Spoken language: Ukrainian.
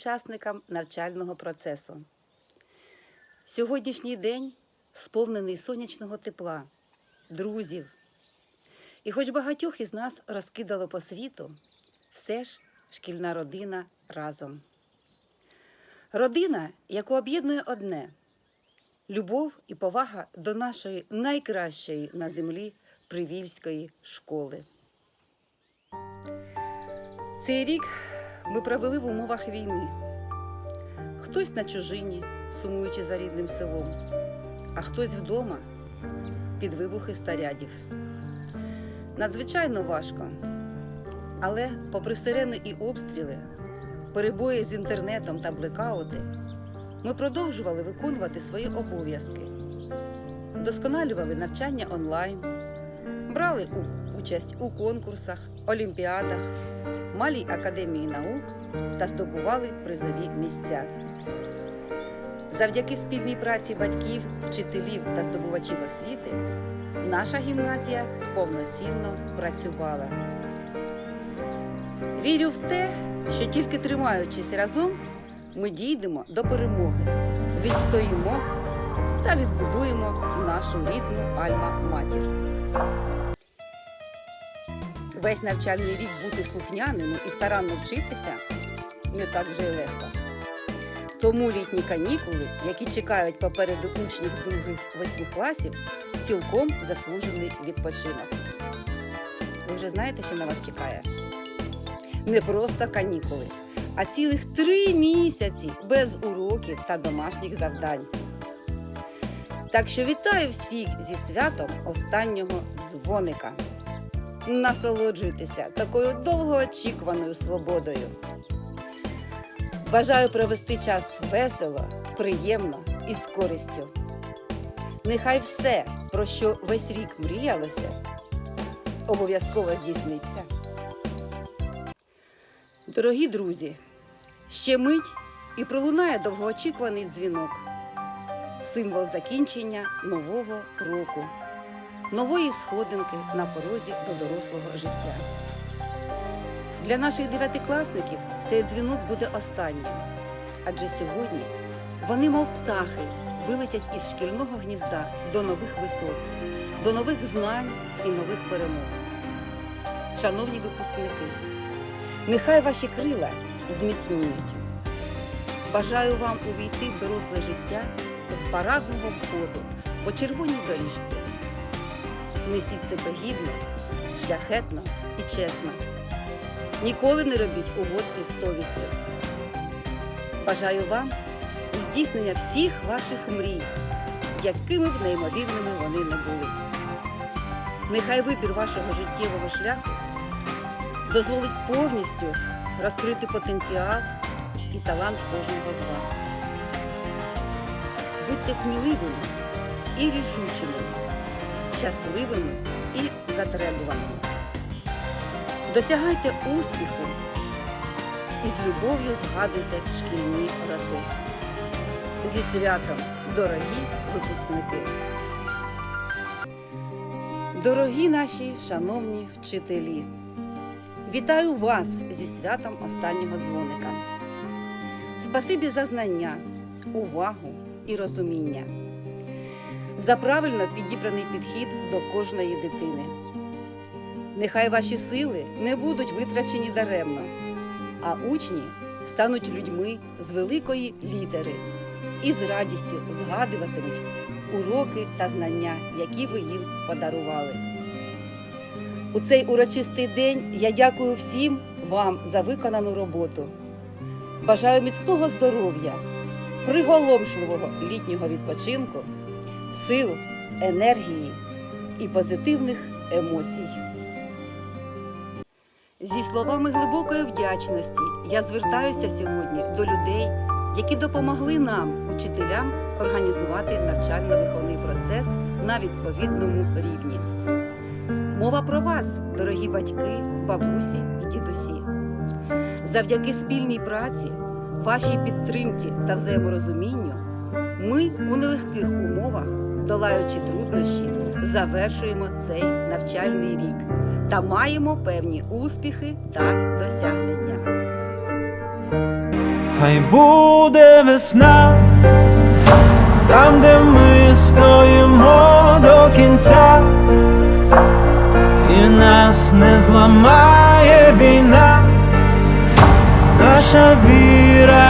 учасникам навчального процесу. Сьогоднішній день сповнений сонячного тепла, друзів. І хоч багатьох із нас розкидало по світу, все ж шкільна родина разом. Родина, яку об'єднує одне любов і повага до нашої найкращої на землі привільської школи. Цей рік ми провели в умовах війни. Хтось на чужині, сумуючи за рідним селом, а хтось вдома під вибухи снарядів. Надзвичайно важко. Але, попри сирени і обстріли, перебої з інтернетом та блекаути, ми продовжували виконувати свої обов'язки, вдосконалювали навчання онлайн, брали участь у конкурсах, олімпіадах, малій академії наук та здобували призові місця. Завдяки спільній праці батьків, вчителів та здобувачів освіти наша гімназія повноцінно працювала. Вірю в те, що тільки тримаючись разом, ми дійдемо до перемоги, відстоїмо та відбудуємо нашу рідну Альма-Матір. Весь навчальний рік бути слухняними і старанно вчитися не так вже й легко. Тому літні канікули, які чекають попереду учнів других восьмих класів, цілком заслужений відпочинок. Ви вже знаєте, що на вас чекає? Не просто канікули, а цілих три місяці без уроків та домашніх завдань. Так що вітаю всіх зі святом останнього дзвоника. Насолоджуйтеся такою довгоочікуваною свободою. Бажаю провести час весело, приємно і з користю. Нехай все, про що весь рік мріялося, обов'язково здійсниться. Дорогі друзі, ще мить і пролунає довгоочікуваний дзвінок, символ закінчення нового року, нової сходинки на порозі до дорослого життя. Для наших дев'ятикласників цей дзвінок буде останнім, адже сьогодні вони, мов птахи, вилетять із шкільного гнізда до нових висот, до нових знань і нових перемог. Шановні випускники, нехай ваші крила зміцніють. Бажаю вам увійти в доросле життя з парадного входу по червоній доріжці. Несіть себе гідно, шляхетно і чесно. Ніколи не робіть угод із совістю. Бажаю вам здійснення всіх ваших мрій, якими б неймовірними вони не були. Нехай вибір вашого життєвого шляху дозволить повністю розкрити потенціал і талант кожного з вас. Будьте сміливими і рішучими, щасливими і затребуваними. Досягайте успіху і з любов'ю згадуйте шкільні роки. Зі святом, дорогі випускники! Дорогі наші шановні вчителі! Вітаю вас зі святом останнього дзвоника. Спасибі за знання, увагу і розуміння, за правильно підібраний підхід до кожної дитини. Нехай ваші сили не будуть витрачені даремно, а учні стануть людьми з великої літери і з радістю згадуватимуть уроки та знання, які ви їм подарували. У цей урочистий день я дякую всім вам за виконану роботу. Бажаю міцного здоров'я, приголомшливого літнього відпочинку, сил, енергії і позитивних емоцій. Зі словами глибокої вдячності я звертаюся сьогодні до людей, які допомогли нам, учителям, організувати навчально-виховний процес на відповідному рівні. Мова про вас, дорогі батьки, бабусі і дідусі. Завдяки спільній праці, вашій підтримці та взаєморозумінню, ми у нелегких умовах, долаючи труднощі, завершуємо цей навчальний рік та маємо певні успіхи та досягнення. хай буде весна, там, де ми стоїмо до кінця, і нас не зламає війна, наша віра